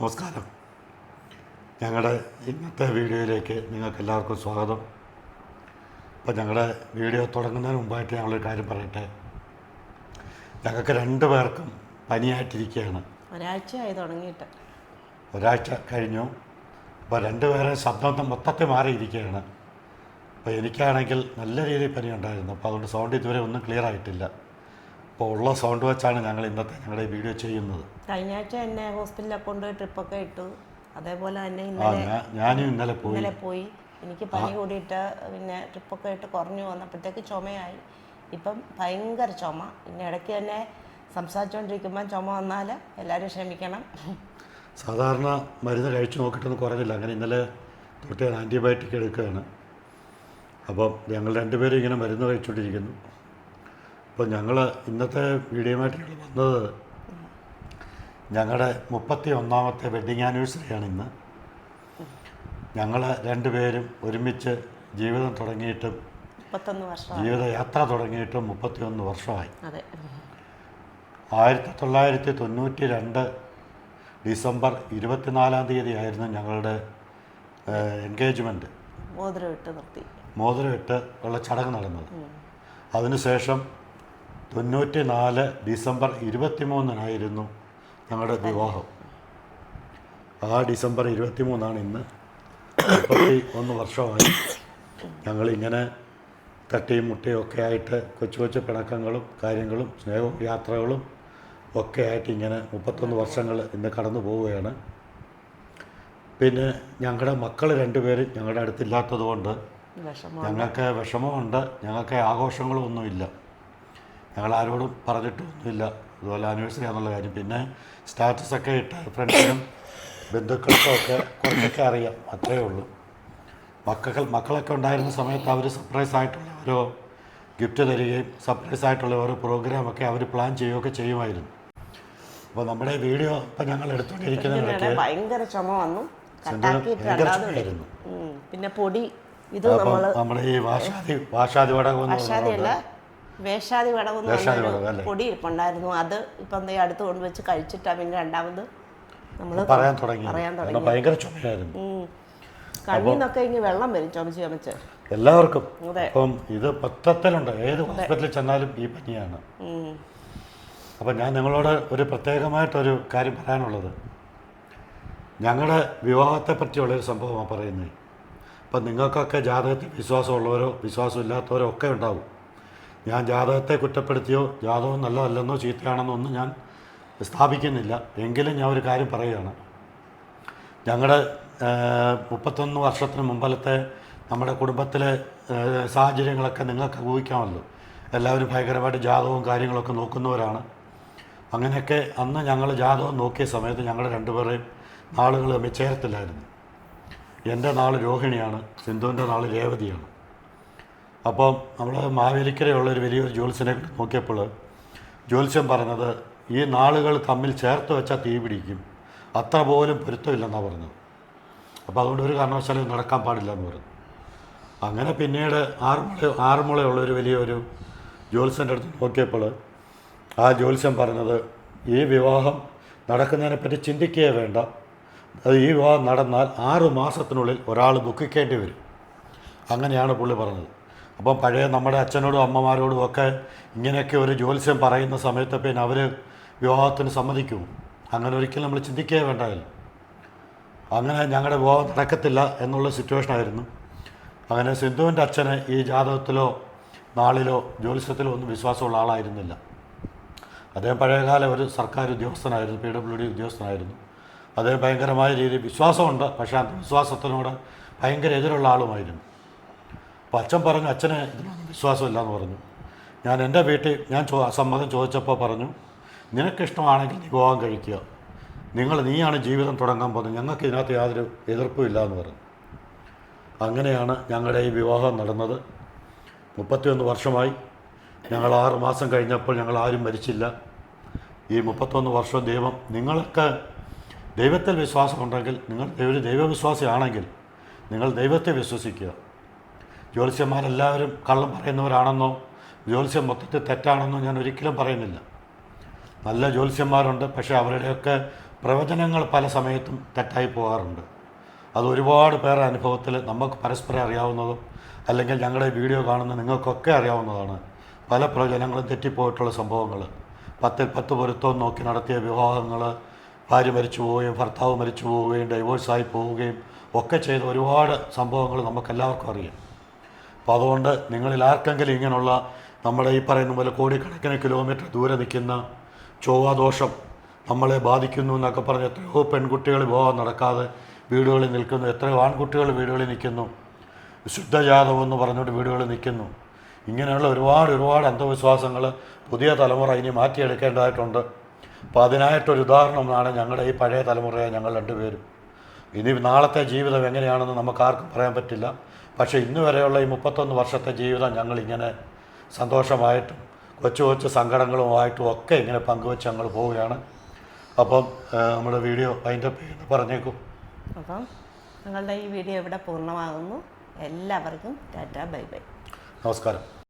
നമസ്കാരം. ഞങ്ങളുടെ ഇന്നത്തെ വീഡിയോയിലേക്ക് നിങ്ങൾക്ക് എല്ലാവർക്കും സ്വാഗതം. അപ്പോൾ ഞങ്ങളുടെ വീഡിയോ തുടങ്ങുന്നതിന് മുമ്പായിട്ട് ഞങ്ങളൊരു കാര്യം പറയട്ടെ. ഞങ്ങൾക്ക് രണ്ട് പേർക്കും പനിയായിട്ടിരിക്കുകയാണ്. ഒരാഴ്ചയായി തുടങ്ങിയിട്ട്. ഒരാഴ്ച കഴിഞ്ഞു. അപ്പോൾ രണ്ടുപേരെ ശബ്ദം മൊത്തത്തിൽ മാറിയിരിക്കുകയാണ്. അപ്പോൾ എനിക്കാണെങ്കിൽ നല്ല രീതിയിൽ പനി ഉണ്ടായിരുന്നു അപ്പോൾ അതുകൊണ്ട് സൗണ്ട് ഇതുവരെ ഒന്നും ക്ലിയർ ആയിട്ടില്ല. അപ്പോൾ ഉള്ള സൗണ്ട് വെച്ചാണ് ഞങ്ങൾ ഇന്നത്തെ ഞങ്ങളുടെ വീഡിയോ ചെയ്യുന്നത്. കഴിഞ്ഞ ആഴ്ച എന്നെ ഹോസ്പിറ്റലിൽ കൊണ്ടുപോയി ട്രിപ്പൊക്കെ ഇട്ടു. അതേപോലെ തന്നെ ഇന്നലെ ഞാനും ഇന്നലെ പോയി. ഇന്നലെ പോയി. എനിക്ക് പനി കൂടിയിട്ട് പിന്നെ ട്രിപ്പൊക്കെ ഇട്ട് കുറഞ്ഞു വന്നപ്പോഴത്തേക്ക് ചുമയായി. ഇപ്പം ഭയങ്കര ചുമ. പിന്നെ ഇടയ്ക്ക് തന്നെ സംസാരിച്ചുകൊണ്ടിരിക്കുമ്പം ചുമ വന്നാൽ എല്ലാവരും ക്ഷമിക്കണം. സാധാരണ മരുന്ന് കഴിച്ചു നോക്കിയിട്ടൊന്നും കുറഞ്ഞില്ല. അങ്ങനെ ഇന്നലെ തൊട്ട് ആന്റിബയോട്ടിക് എടുക്കുകയാണ്. അപ്പം ഞങ്ങൾ രണ്ടുപേരും ഇങ്ങനെ മരുന്ന് കഴിച്ചുകൊണ്ടിരിക്കുന്നു അപ്പോൾ ഞങ്ങൾ ഇന്നത്തെ വീഡിയോമായിട്ട് വന്നത്. ഞങ്ങളുടെ മുപ്പത്തി ഒന്നാമത്തെ വെഡ്ഡിങ് ആനിവേഴ്സറിയാണ് ഇന്ന്. ഞങ്ങൾ രണ്ടുപേരും ഒരുമിച്ച് ജീവിതം തുടങ്ങിയിട്ടും ജീവിതയാത്ര തുടങ്ങിയിട്ടും മുപ്പത്തിയൊന്ന് വർഷമായി. അതെ. ആയിരത്തി തൊള്ളായിരത്തി തൊണ്ണൂറ്റി രണ്ട് ഡിസംബർ ഇരുപത്തിനാലാം തീയതി ആയിരുന്നു ഞങ്ങളുടെ എൻഗേജ്മെന്റ് മോതിരമിട്ട് നിർത്തി. മോതിരമിട്ട് ഉള്ള ചടങ്ങ് നടന്നത്. അതിനുശേഷം തൊണ്ണൂറ്റി നാല് ഡിസംബർ ഇരുപത്തിമൂന്നിനായിരുന്നു ഞങ്ങളുടെ വിവാഹം. ആ ഡിസംബർ ഇരുപത്തിമൂന്നാണ് ഇന്ന്. മുപ്പത്തി ഒന്ന് വർഷമായി ഞങ്ങളിങ്ങനെ തട്ടിയും മുട്ടിയും ഒക്കെ ആയിട്ട് കൊച്ചു കൊച്ചു പിണക്കങ്ങളും കാര്യങ്ങളും സ്നേഹവും യാത്രകളും ഒക്കെ ആയിട്ട് ഇങ്ങനെ മുപ്പത്തൊന്ന് വർഷങ്ങൾ ഇന്ന് കടന്നു പോവുകയാണ്. പിന്നെ ഞങ്ങളുടെ മക്കൾ രണ്ടുപേരും ഞങ്ങളുടെ അടുത്തില്ലാത്തത് കൊണ്ട് ഞങ്ങൾക്ക് വിഷമമുണ്ട്. ഞങ്ങൾക്ക് ആഘോഷങ്ങളും ഒന്നുമില്ല ഞങ്ങൾ ആരോടും പറഞ്ഞിട്ടൊന്നുമില്ല. അതുപോലെ ആനിവേഴ്സറി ആണെന്നുള്ള കാര്യം. പിന്നെ സ്റ്റാറ്റസൊക്കെ ഇട്ട് ഫ്രണ്ട്സിനും ബന്ധുക്കൾക്കും ഒക്കെ കുറച്ചൊക്കെ അറിയാം. അത്രയേ ഉള്ളൂ. മക്കൾ മക്കളൊക്കെ ഉണ്ടായിരുന്ന സമയത്ത് അവർ സർപ്രൈസ് ആയിട്ടുള്ള ഓരോ ഗിഫ്റ്റ് തരികയും സർപ്രൈസ് ആയിട്ടുള്ള ഓരോ പ്രോഗ്രാമൊക്കെ അവർ പ്ലാൻ ചെയ്യുകയൊക്കെ ചെയ്യുമായിരുന്നു. അപ്പോൾ നമ്മുടെ വീഡിയോ ഇപ്പം ഞങ്ങൾ എടുത്തുകൊണ്ടിരിക്കുന്നതിനൊക്കെ ഇതിനിടെ ഭയങ്കര ചുമ വന്നു. പിന്നെ പൊടി ഇത് നമ്മൾ നമ്മുടെ ഈ വാഷാദി വാഷാദി വടകം എന്ന് വേഷാദി വടവെന്ന് പറഞ്ഞൊരു അല്ലേ? പൊടി ഇരിപ്പുണ്ടായിരുന്നു അത് ഇപ്പം ദേ അടുത്ത് കൊണ്ടുവച്ച് കഴിച്ചിട്ടാ പിന്നെ രണ്ടാമത് നമ്മൾ പറയാൻ തുടങ്ങി. പറയാൻ കാരണം ഭയങ്കര ചുമയായിരുന്നു. കണ്ണിന്നൊക്കെ ഇങ്ങനെ വെള്ളം വരും ചുമച്ച് ചുമച്ച്. എല്ലാവർക്കും. അതെ. അപ്പം ഇത് പത്രത്തിലുണ്ട്. ഏത് ഹോസ്പിറ്റലിൽ ചെന്നാലും ഈ പനിയാണ്. ഉം. അപ്പം ഞാൻ നിങ്ങളോട് ഒരു പ്രത്യേകമായിട്ടൊരു കാര്യം പറയാനുള്ളത്. ഞങ്ങളുടെ വിവാഹത്തെ പറ്റിയുള്ളൊരു സംഭവമാണ് പറയുന്നത്. അപ്പം നിങ്ങൾക്കൊക്കെ ജാതകത്തിൽ വിശ്വാസമുള്ളവരോ വിശ്വാസമില്ലാത്തവരോ ഒക്കെ ഉണ്ടാവും. ഞാൻ ജാതകത്തെ കുറ്റപ്പെടുത്തിയോ ജാതകം നല്ലതല്ലെന്നോ ചീത്തയാണെന്നോ ഒന്നും ഞാൻ സ്ഥാപിക്കുന്നില്ല. എങ്കിലും ഞാൻ ഒരു കാര്യം പറയുകയാണ്. ഞങ്ങളുടെ മുപ്പത്തൊന്ന് വർഷത്തിന് മുമ്പലത്തെ നമ്മുടെ കുടുംബത്തിലെ സാഹചര്യങ്ങളൊക്കെ നിങ്ങൾക്ക് ഊഹിക്കാമല്ലോ. എല്ലാവരും ഭയങ്കരമായിട്ട് ജാതകവും കാര്യങ്ങളൊക്കെ നോക്കുന്നവരാണ്. അങ്ങനെയൊക്കെ അന്ന് ഞങ്ങൾ ജാതകം നോക്കിയ സമയത്ത് ഞങ്ങളുടെ രണ്ടുപേരെയും നാളുകൾ തമ്മിൽ ചേർത്തില്ലായിരുന്നു. എന്റെ നാൾ രോഹിണിയാണ് സിന്ധുവിന്റെ നാൾ രേവതിയാണ്. അപ്പം നമ്മൾ മാവേലിക്കരയുള്ള ഒരു വലിയൊരു ജ്യോത്സ്യനെ നോക്കിയപ്പോൾ ജ്യോത്സ്യം പറഞ്ഞത് ഈ നാളുകൾ തമ്മിൽ ചേർത്ത് വെച്ചാൽ തീ പിടിക്കും. അത്ര പോലും പൊരുത്തമില്ലെന്നാണ് പറഞ്ഞത്. അപ്പോൾ അതുകൊണ്ട് ഒരു കാരണവശാലും നടക്കാൻ പാടില്ല എന്ന് പറഞ്ഞു. അങ്ങനെ പിന്നീട് ആറുമുള ആറുമുളയുള്ള ഒരു വലിയൊരു ജ്യോത്സ്യന്റെ അടുത്ത് നോക്കിയപ്പോൾ ആ ജ്യോത്സ്യം പറഞ്ഞത് ഈ വിവാഹം നടക്കുന്നതിനെപ്പറ്റി ചിന്തിക്കുകയേ വേണ്ട. അത് ഈ വിവാഹം നടന്നാൽ ആറ് മാസത്തിനുള്ളിൽ ഒരാൾ ദുഃഖിക്കേണ്ടി വരും. അങ്ങനെയാണ് പുള്ളി പറഞ്ഞത്. അപ്പം പഴയ നമ്മുടെ അച്ഛനോടും അമ്മമാരോടും ഒക്കെ ഇങ്ങനെയൊക്കെ ഒരു ജ്യോത്സ്യം പറയുന്ന സമയത്ത് പിന്നെ അവർ വിവാഹത്തിന് സമ്മതിക്കും. അങ്ങനെ ഒരിക്കലും നമ്മൾ ചിന്തിക്കുകയേ വേണ്ടായാലും അങ്ങനെ ഞങ്ങളുടെ വിവാഹം നടക്കത്തില്ല എന്നുള്ള സിറ്റുവേഷൻ ആയിരുന്നു. അങ്ങനെ സിന്ധുവിന്റെ അച്ഛന് ഈ ജാതകത്തിലോ നാളിലോ ജ്യോത്സ്യത്തിലോ ഒന്നും വിശ്വാസമുള്ള ആളായിരുന്നില്ല. അദ്ദേഹം പഴയകാല ഒരു സർക്കാർ ഉദ്യോഗസ്ഥനായിരുന്നു പി ഡബ്ല്യു ഡി ഉദ്യോഗസ്ഥനായിരുന്നു. അദ്ദേഹം ഭയങ്കരമായ രീതിയിൽ വിശ്വാസമുണ്ട് പക്ഷേ അന്ധവിശ്വാസത്തിനോട് ഭയങ്കര എതിരുള്ള ആളുമായിരുന്നു. അപ്പോൾ അച്ഛൻ പറഞ്ഞു അച്ഛന് ഇതിനൊന്നും വിശ്വാസമില്ല എന്ന് പറഞ്ഞു. ഞാൻ എന്റെ വീട്ടിൽ ഞാൻ ചോ സമ്മതം ചോദിച്ചപ്പോൾ പറഞ്ഞു നിനക്കിഷ്ടമാണെങ്കിൽ നീ വിവാഹം കഴിക്കുക. നിങ്ങൾ നീയാണ് ജീവിതം തുടങ്ങാൻ പോകുന്നത്. ഞങ്ങൾക്ക് ഇതിനകത്ത് യാതൊരു എതിർപ്പും ഇല്ല എന്ന് പറഞ്ഞു. അങ്ങനെയാണ് ഞങ്ങളുടെ ഈ വിവാഹം നടന്നത്. മുപ്പത്തിയൊന്ന് വർഷമായി. ഞങ്ങൾ ആറ് മാസം കഴിഞ്ഞപ്പോൾ ഞങ്ങൾ ആരും മരിച്ചില്ല. ഈ മുപ്പത്തൊന്ന് വർഷം ദൈവം നിങ്ങൾക്ക് ദൈവത്തിൽ വിശ്വാസമുണ്ടെങ്കിൽ നിങ്ങൾ ഒരു ദൈവവിശ്വാസിയാണെങ്കിൽ നിങ്ങൾ ദൈവത്തെ വിശ്വസിക്കുക. ജ്യോത്സ്യന്മാരെല്ലാവരും കള്ളം പറയുന്നവരാണെന്നോ ജ്യോത്സ്യം മൊത്തത്തിൽ തെറ്റാണെന്നോ ഞാൻ ഒരിക്കലും പറയുന്നില്ല. നല്ല ജ്യോത്സ്യന്മാരുണ്ട് പക്ഷേ അവരുടെയൊക്കെ പ്രവചനങ്ങൾ പല സമയത്തും തെറ്റായി പോകാറുണ്ട്. അത് ഒരുപാട് പേരുടെ അനുഭവത്തിൽ നമുക്ക് പരസ്പരം അറിയാവുന്നതും അല്ലെങ്കിൽ ഞങ്ങളുടെ വീഡിയോ കാണുന്ന നിങ്ങൾക്കൊക്കെ അറിയാവുന്നതാണ് പല പ്രവചനങ്ങളും തെറ്റിപ്പോയിട്ടുള്ള സംഭവങ്ങൾ. പത്തിൽ പത്ത് പൊരുത്തവും നോക്കി നടത്തിയ വിവാഹങ്ങൾ ഭാര്യ മരിച്ചു പോവുകയും ഭർത്താവ് മരിച്ചു പോവുകയും ഡൈവോഴ്സായി പോവുകയും ഒക്കെ ചെയ്ത ഒരുപാട് സംഭവങ്ങൾ നമുക്കെല്ലാവർക്കും അറിയാം. അപ്പോൾ അതുകൊണ്ട് നിങ്ങളിൽ ആർക്കെങ്കിലും ഇങ്ങനെയുള്ള നമ്മുടെ ഈ പറയുന്ന പോലെ കോടിക്കണക്കിന് കിലോമീറ്റർ ദൂരെ നിൽക്കുന്ന ചൊവ്വാദോഷം നമ്മളെ ബാധിക്കുന്നു എന്നൊക്കെ പറഞ്ഞ് എത്രയോ പെൺകുട്ടികൾ വിവാഹം നടക്കാതെ വീടുകളിൽ നിൽക്കുന്നു. എത്രയോ ആൺകുട്ടികൾ വീടുകളിൽ നിൽക്കുന്നു. ശുദ്ധജാതം എന്ന് പറഞ്ഞുകൊണ്ട് വീടുകളിൽ നിൽക്കുന്നു. ഇങ്ങനെയുള്ള ഒരുപാട് ഒരുപാട് അന്ധവിശ്വാസങ്ങൾ പുതിയ തലമുറ ഇനി മാറ്റിയെടുക്കേണ്ടതായിട്ടുണ്ട്. അപ്പോൾ അതിനായിട്ടൊരു ഉദാഹരണമാണ് ഞങ്ങളുടെ ഈ പഴയ തലമുറയെ ഞങ്ങൾ രണ്ടുപേരും. ഇനി നാളത്തെ ജീവിതം എങ്ങനെയാണെന്ന് നമുക്ക് ആർക്കും പറയാൻ പറ്റില്ല. പക്ഷേ ഇന്ന് വരെയുള്ള ഈ മുപ്പത്തൊന്ന് വർഷത്തെ ജീവിതം ഞങ്ങളിങ്ങനെ സന്തോഷമായിട്ടും കൊച്ചു കൊച്ചു സങ്കടങ്ങളുമായിട്ടും ഒക്കെ ഇങ്ങനെ പങ്കുവെച്ച് ഞങ്ങൾ പോവുകയാണ്. അപ്പം നമ്മുടെ വീഡിയോ അതിന്റെ പേര് പറഞ്ഞേക്കും. അപ്പം ഞങ്ങളുടെ ഈ വീഡിയോ ഇവിടെ പൂർണമാകുന്നു. എല്ലാവർക്കും ടാറ്റ ബൈ ബൈ. നമസ്കാരം.